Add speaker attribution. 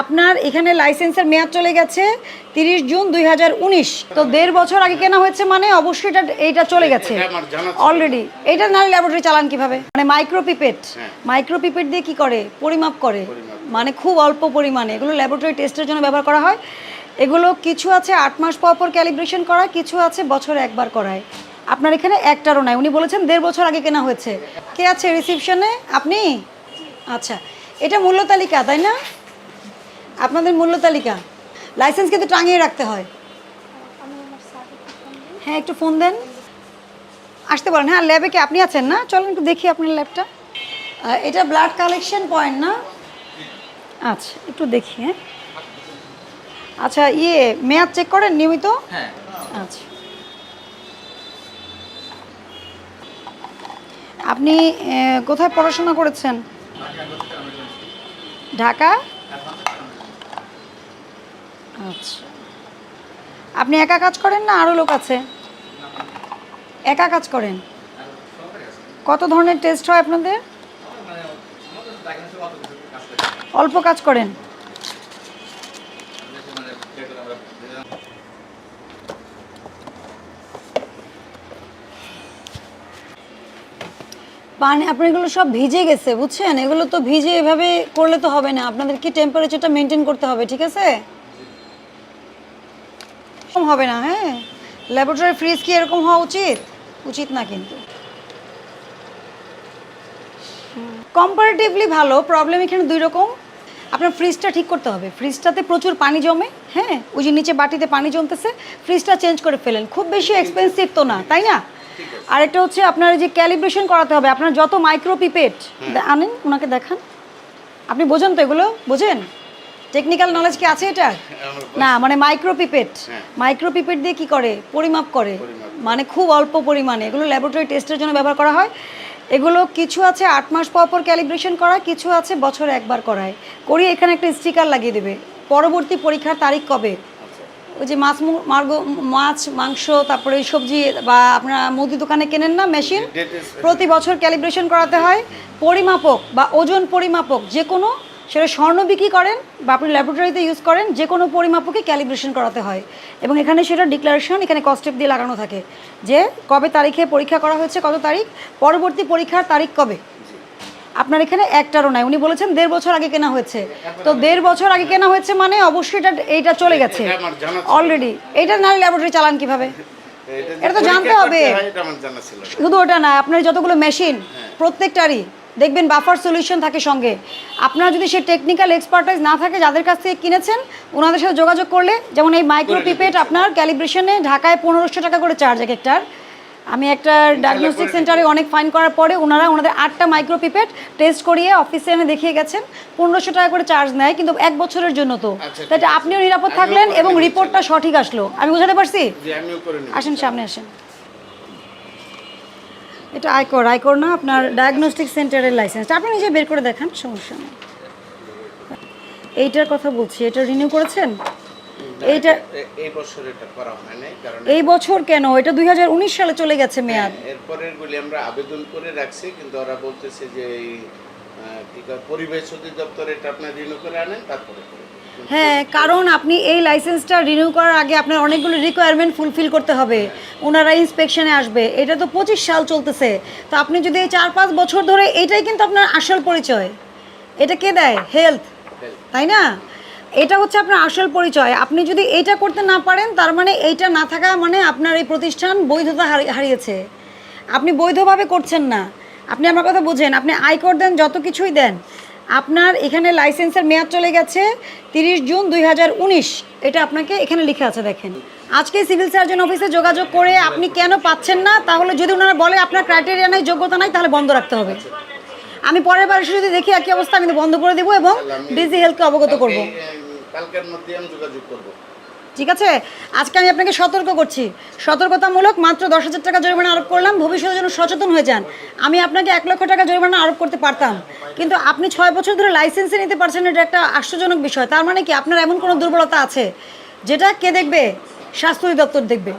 Speaker 1: আপনার এখানে লাইসেন্সের মেয়াদ চলে গেছে তিরিশ জুন দুই হাজার উনিশ। তো দেড় বছর আগে কেনা হয়েছে মানে অবশ্যই এটা এইটা চলে গেছে। অলরেডি এটা না ল্যাবরেটরি চালান কীভাবে? মানে মাইক্রোপিপেট
Speaker 2: হ্যাঁ।
Speaker 1: মাইক্রোপিপেট দিয়ে কি করে? পরিমাপ করে। মানে খুব অল্প পরিমাণে। এগুলো ল্যাবরেটরি টেস্টের জন্য ব্যবহার করা হয়। এগুলো কিছু আছে আট মাস পর পর ক্যালিব্রেশন করা কিছু আছে বছরে একবার করায়। আপনার এখানে একটারও নাই। উনি বলেছেন দেড় বছর আগে কেনা হয়েছে। কে আছে রিসিপশনে আপনি? আচ্ছা। এটা মূল্য তালিকা তাই না? আপনাদের মূল্য তালিকা। লাইসেন্স কিন্তু টাঙিয়ে রাখতে হয়। হ্যাঁ একটু ফোন দেন। আসতে পারেন। হ্যাঁ ল্যাবে কি আপনি আছেন না? চলেন একটু দেখি আপনার ল্যাবটা এটা ব্লাড কালেকশন পয়েন্ট না? আচ্ছা একটু দেখি হ্যাঁ। আচ্ছা ইয়ে মেয়াদ চেক করেন নিয়মিত?
Speaker 2: হ্যাঁ।
Speaker 1: আচ্ছা। আপনি কোথায় পড়াশোনা করেছেন? ঢাকা? আচ্ছা। আপনি একা কাজ করেন না আরও লোক আছে? একা কাজ করেন? কত ধরনের টেস্ট হয় আপনাদের? অল্প কাজ করেন। পানি আপনার এগুলো সব ভিজে গেছে, বুঝছেন? এগুলো তো ভিজে এভাবে করলে তো হবে না। আপনাদের কি টেম্পারেচারটা মেনটেন করতে হবে, ঠিক আছে? এরকম হবে না হ্যাঁ? ল্যাবরেটরি ফ্রিজ কি এরকম হওয়া উচিত? উচিত না কিন্তু। কম্পারেটিভলি ভালো প্রবলেম এখানে দুই রকম। আপনার ফ্রিজটা ঠিক করতে হবে। ফ্রিজটাতে প্রচুর পানি জমে হ্যাঁ? ওই যে নিচে বাটিতে পানি জমতেছে ফ্রিজটা চেঞ্জ করে ফেলেন। খুব বেশি এক্সপেন্সিভ তো না তাই না? আর আরেকটা হচ্ছে আপনার যে ক্যালিব্রেশন করাতে হবে। আপনার যত মাইক্রোপিপেট আনেন ওনাকে দেখান। আপনি বোঝেন তো এগুলো? বোঝেন? টেকনিক্যাল নলেজ কি আছে এটা? না মানে মাইক্রোপিপেট মাইক্রোপিপেট দিয়ে কি করে? পরিমাপ করে। মানে খুব অল্প পরিমাণে। এগুলো ল্যাবরেটরি টেস্টের জন্য ব্যবহার করা হয়। এগুলো কিছু আছে আট মাস পর পর ক্যালিব্রেশন করা কিছু আছে বছরে একবার করায়। করি এখানে একটা স্টিকার লাগিয়ে দেবে। পরবর্তী পরীক্ষার তারিখ কবে? ওই যে মাছ মার্গ মাছ মাংস তারপরে ওই সবজি বা আপনারা মুদি দোকানে কেনেন না মেশিন প্রতি বছর ক্যালিব্রেশন করাতে হয়। পরিমাপক বা ওজন পরিমাপক যে কোনো সেটা স্বর্ণ বিক্রি করেন বা আপনি ল্যাবরেটরিতে ইউজ করেন যে কোনো পরিমাপকে ক্যালিব্রেশন করাতে হয়। এবং এখানে সেটা ডিক্লারেশন এখানে কস্টেপ দিয়ে লাগানো থাকে যে কবে তারিখে পরীক্ষা করা হয়েছে কত তারিখ পরবর্তী পরীক্ষার তারিখ কবে। আপনার এখানে একটারও নাই। উনি বলেছেন দেড় বছর আগে কেনা হয়েছে। তো দেড় বছর আগে কেনা হয়েছে মানে অবশ্যই এটা এইটা চলে গেছে। অলরেডি এটা না ল্যাবরেটরি চালান কীভাবে?
Speaker 2: এটা
Speaker 1: তো জানতে হবে।
Speaker 2: হয়।
Speaker 1: শুধু ওটা না আপনার যতগুলো মেশিন প্রত্যেকটারই দেখবেন বাফার সলিউশন থাকে সঙ্গে। আপনার যদি সে টেকনিক্যাল এক্সপার্টাইজ না থাকে যাদের কাছ থেকে কিনেছেন ওনাদের সাথে যোগাযোগ করলে যেমন এই মাইক্রো পিপেট আপনার ক্যালিব্রেশনে ঢাকায় পনেরোশো টাকা করে চার্জ এক একটার। আমি একটা ডায়াগনস্টিক সেন্টারে অনেক ফাইন করার পরে ওনারা ওনাদের আটটা মাইক্রো পিপেট টেস্ট করিয়ে অফিসে এনে দেখিয়ে গেছেন। পনেরোশো টাকা করে চার্জ নেয় কিন্তু এক বছরের জন্য তো।
Speaker 2: আচ্ছা,
Speaker 1: তাই আপনিও নিরাপদ থাকলেন এবং রিপোর্টটা সঠিক আসলো। আমি বোঝাতে পারছি? আসেন সামনে আসেন। এটা আয়কর আয়কর না আপনার ডায়াগনস্টিক সেন্টারের লাইসেন্স আপনি নিজে বের করে দেখান সমস্যা নেই। এইটার কথা বলছি এটা রিনিউ করেছেন? এইটা
Speaker 2: এই বছর এটা করা হয় নাই কারণ
Speaker 1: এই বছর কেন? এটা দুই হাজার উনিশ সালে চলে গেছে মেয়াদ।
Speaker 2: এরপরের গুলি আমরা আবেদন করে রাখছি কিন্তু ওরা বলতেছে যে এই পরিবেশ অধিদপ্তর এটা আপনার রিনিউ করে আনেন তারপরে।
Speaker 1: হ্যাঁ কারণ আপনি এই লাইসেন্সটা রিনিউ করার আগে আপনার অনেকগুলো রিকোয়ারমেন্ট ফুলফিল করতে হবে। ওনারা ইন্সপেকশনে আসবে। এটা তো পঁচিশ সাল চলতেছে। তো আপনি যদি এই চার পাঁচ বছর ধরে এটাই কিন্তু আপনার আসল পরিচয়। এটা কে দেয়? হেলথ তাই না? এটা হচ্ছে আপনার আসল পরিচয়। আপনি যদি এইটা করতে না পারেন, তার মানে এইটা না থাকা মানে আপনার এই প্রতিষ্ঠান বৈধতা হারিয়েছে। আপনি বৈধভাবে করছেন না। আপনি আমার কথা বুঝেন। আপনি আয়কর দেন, যত কিছুই দেন। আপনার এখানে লাইসেন্সের মেয়াদ চলে গেছে তিরিশ জুন দুই হাজার উনিশ। এটা আপনাকে এখানে লিখে আছে, দেখেন। আজকে সিভিল সার্জন অফিসে যোগাযোগ করে আপনি কেন পাচ্ছেন না, তাহলে যদি ওনারা বলে আপনার ক্রাইটেরিয়া নাই, যোগ্যতা নাই, তাহলে বন্ধ রাখতে হবে। আমি পরের বার যদি দেখি একই অবস্থা, আমি বন্ধ করে দেবো এবং ডিজি হেলথকে অবগত করব।
Speaker 2: কালকের মধ্যে আমি যোগাযোগ করব।
Speaker 1: ঠিক আছে? আজকে আমি আপনাকে সতর্ক করছি। সতর্কতামূলক মাত্র দশ হাজার টাকা জরিমানা আরোপ করলাম, ভবিষ্যতে যেন সচেতন হয়ে যান। আমি আপনাকে এক লক্ষ টাকা জরিমানা আরোপ করতে পারতাম। কিন্তু আপনি ছয় বছর ধরে লাইসেন্সে নিতে পারছেন এটা একটা আশ্চর্যজনক বিষয়। তার মানে কি আপনার এমন কোনো দুর্বলতা আছে, যেটা কে দেখবে? স্বাস্থ্য অধিদপ্তর দেখবে।